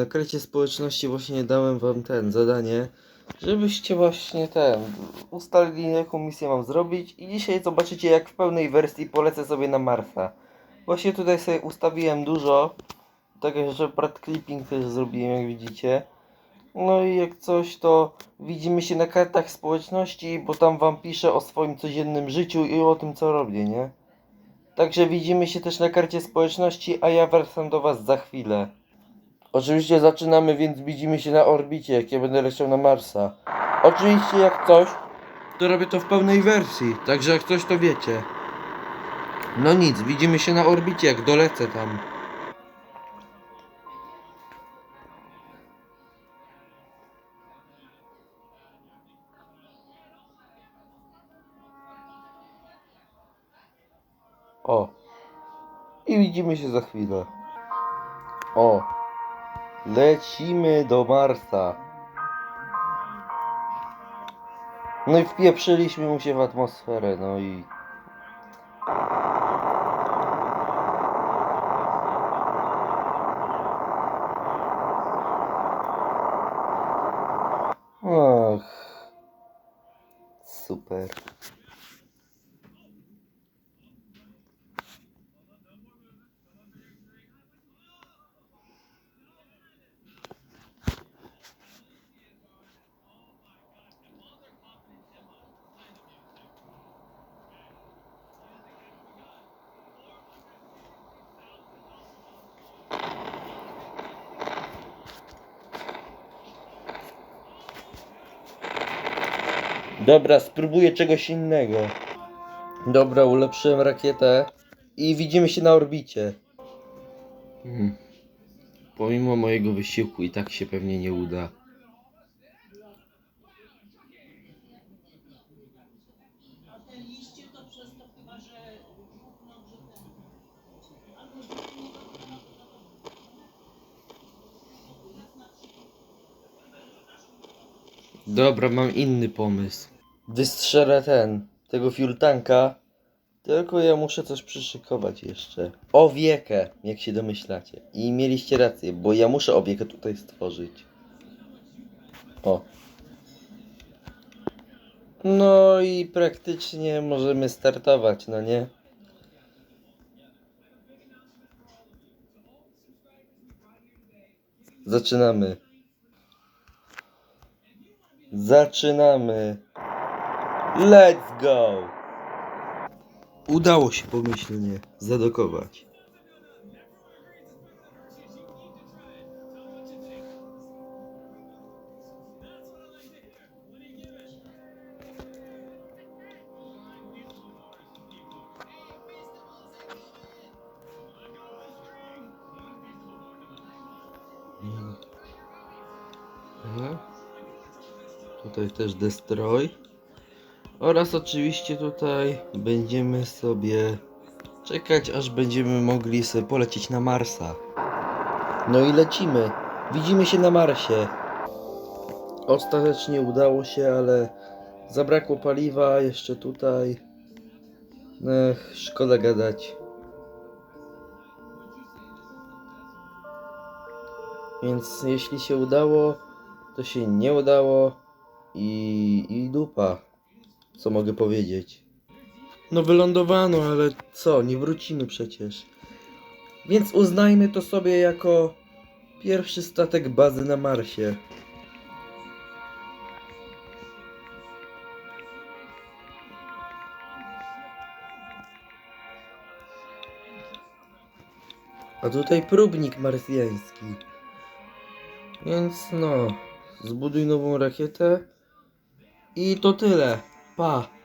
Na karcie społeczności właśnie dałem wam ten zadanie, żebyście właśnie ten ustalili jaką misję mam zrobić i dzisiaj zobaczycie jak w pełnej wersji polecę sobie na Marsa. Właśnie tutaj sobie ustawiłem dużo, tak że part clipping też zrobiłem jak widzicie. No i jak coś to widzimy się na kartach społeczności, bo tam wam piszę o swoim codziennym życiu i o tym co robię, nie? Także widzimy się też na karcie społeczności, a ja wracam do was za chwilę. Oczywiście zaczynamy, więc widzimy się na orbicie, jak ja będę leciał na Marsa. Oczywiście jak coś, to robię to w pełnej wersji, także jak coś to wiecie. No nic, widzimy się na orbicie, jak dolecę tam. O. I widzimy się za chwilę. O. Lecimy do Marsa. No i wpieprzyliśmy mu się w atmosferę, no i... Och. Super. Dobra, spróbuję czegoś innego. Dobra, ulepszyłem rakietę i widzimy się na orbicie. Hmm. Pomimo mojego wysiłku i tak się pewnie nie uda. Dobra, mam inny pomysł. Wystrzelę ten, tego fuel tanka. Tylko ja muszę coś przyszykować jeszcze. Owiekę, jak się domyślacie. I mieliście rację, bo ja muszę owiekę tutaj stworzyć. O. No i praktycznie możemy startować, no nie? Zaczynamy. Zaczynamy. Let's go! Udało się pomyślnie zadokować. Mhm. Tutaj też destroy. Oraz oczywiście tutaj będziemy sobie czekać, aż będziemy mogli sobie polecieć na Marsa. No i lecimy. Widzimy się na Marsie. Ostatecznie udało się, ale zabrakło paliwa jeszcze tutaj. Ech, szkoda gadać. Więc jeśli się udało, to się nie udało i, i dupa. Co mogę powiedzieć? No wylądowano, ale co, nie wrócimy przecież. Więc uznajmy to sobie jako pierwszy statek bazy na Marsie. A tutaj próbnik marsjański. Więc no, zbuduj nową rakietę. I to tyle. Pa.